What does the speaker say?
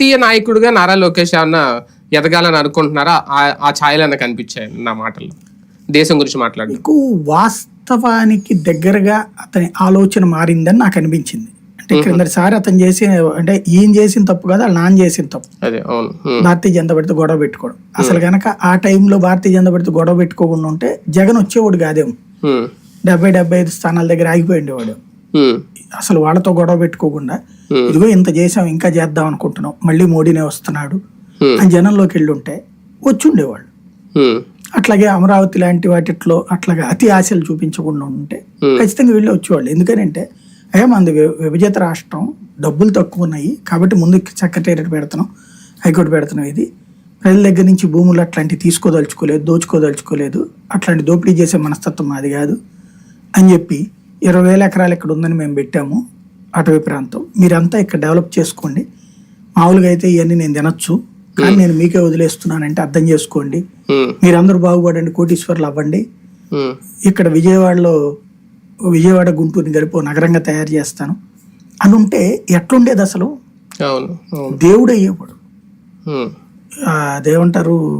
జాతీయ నాయకుడిగా నారా లోకేష్ ఏమన్నా ఎదగాలని అనుకుంటున్నారా? ఆ- ఆ ఛాయలన్నా కనిపించాయి నా మాటల్లో? దేశం గురించి మాట్లాడి. వాస్తవానికి దగ్గరగా అతని ఆలోచన మారిందని నాకు అనిపించింది. అంటే క్రిందటిసారి అతను చేసి అంటే ఈయన చేసిన తప్పు కాదు వాళ్ళ నాన్న చేసిన తప్పు. భారతీయ జనతా పార్టీతో గొడవ పెట్టుకోవడం. అసలు గనక ఆ టైంలో భారతీయ జనతా పార్టీతో గొడవ పెట్టుకోకుండా ఉంటే జగన్ వచ్చేవాడు కాదేమో. డెబ్బై డెబ్బై ఐదు స్థానాల దగ్గర ఆగిపోయిండేవాడు అసలు వాళ్ళతో గొడవ పెట్టుకోకుండా. ఇదిగో ఇంత చేసాం ఇంకా చేద్దాం అనుకుంటున్నాం మళ్ళీ మోడీనే వస్తున్నాడు. అని జనంలోకి వెళ్ళి ఉంటే వచ్చి ఉండేవాళ్ళు ఉమ్, అట్లాగే అమరావతి లాంటి వాటిట్లో అట్లాగే అతి ఆశలు చూపించకుండా ఉంటే. ఖచ్చితంగా వీళ్ళు వచ్చేవాళ్ళు ఎందుకంటే అయ్యా మనది విభజిత రాష్ట్రం డబ్బులు తక్కువ ఉన్నాయి కాబట్టి ముందు సెక్రటేరియట్ పెడుతున్నాం హైకోర్టు పెడుతున్నాం ఇది ప్రజల దగ్గర నుంచి భూములు అట్లాంటివి తీసుకోదలుచుకోలేదు దోచుకోదలుచుకోలేదు అట్లాంటి దోపిడీ చేసే మనస్తత్వం మాది కాదు అని చెప్పి ఇరవై వేల ఎకరాలు ఇక్కడ ఉందని మేము పెట్టాము అటవీ ప్రాంతం. మీరంతా ఇక్కడ డెవలప్ చేసుకోండి. మామూలుగా అయితే ఇవన్నీ నేను తినొచ్చు కానీ నేను మీకే వదిలేస్తున్నానంటే అర్థం చేసుకోండి. మీరందరూ బాగుపడండి కోటీశ్వర్లు అవ్వండి. ఇక్కడ విజయవాడలో విజయవాడ గుంటూరుని ఓ నగరంగా తయారు చేస్తాను. అని ఉంటే ఎట్లుండేది అసలు? దేవుడు అయ్యేవాడు అదేమంటారు?